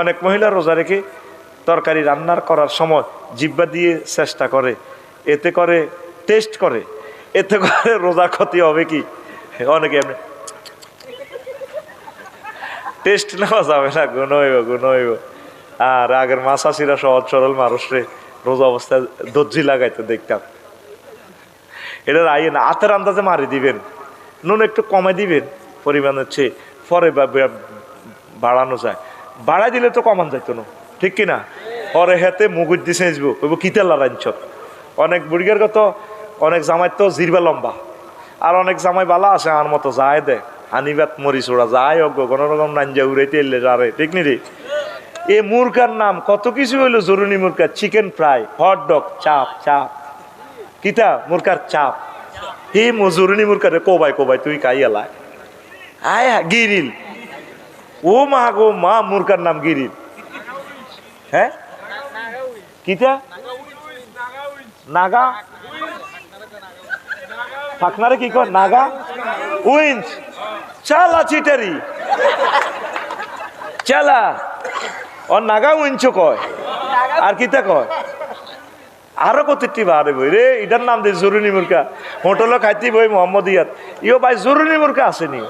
অনেক মহিলা রোজা রেখে তরকারি রান্নার করার সময় জিব্বা দিয়ে চেষ্টা করে, এতে করে টেস্ট করে, এতে করে রোজা ক্ষতি হবে কি? অনেকে এমনি টেস্ট নেওয়া যাবে না, গুণ হইব গুণ হইব। আর আগের মাসাসিরা সহজ সরল মানুষরে রোজা অবস্থায় দর্জি লাগাইতে দেখতাম। এটার না, হাতের আন্দাজে মারি দিবেন, নুন একটু কমে দিবেন, পরিমাণ হচ্ছে পরে বাড়ানো যায়। বাড়াই দিলে তো কমান যাইতো না। ঠিক কিনা? পরে হেতে মুগুর দিয়ে সেঁচবো কইব কিতেলা রাঞ্চ অনেক বুড়িগের কত, অনেক জামাই তো জিরবা লম্বা। আর অনেক জামাই বালা আছে, আমার মতো যায় দে। হানিবাত মরি ছোড়া যায় অজ্ঞ কোনো রকম নাঞ্জা উড়াইতে এলে যারে ঠিক নি রে? এ মুরগার নাম কত কিছু হইল জরুরি মুরগা chicken fry, hot dog, chaap chaap. কিতা? মুরকার চাপ। হে মজুরনি মুরকারে কোবাই কোবাই তুই কাই এলা আয়, গিরিল। ও মা গো, মা মুরকার নাম গিরিল হ্যাঁ? কিতা নাগা? ফাকনারে কি কর নাগা? উইন্স চালা চিটারি। চালা। ও নাগা উইঞ্চ কয়। আর কিতা কয়? আরও কতটি বাহারে বই রে এটার নাম দিয়ে জরুরি মুরকা হোটেলও খাইতে বই মোহাম্মদ ইয়াত ইও ভাই জরুরি মুরকা আসেনি।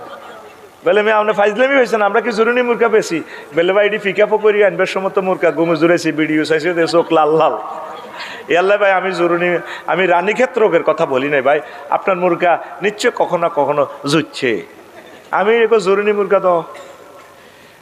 বলে, মেয়ে আপনি ফাইজলামি হয়েছেন আমরা কি জরুরি মুরকা পেয়েছি বেলে, ভাই, এটি ফিকা করি আনবার সময় তো গুমে জুড়েছি বিডিও চাইছি চোখ লাল লাল। ইয়াল্লা ভাই, আমি জরুরি আমি রানী ক্ষেত্রকের কথা বলি নাই ভাই, আপনার মুরগা নিশ্চয় কখনো কখনো জুচ্ছে আমি এগো জরুরি মুরগা তো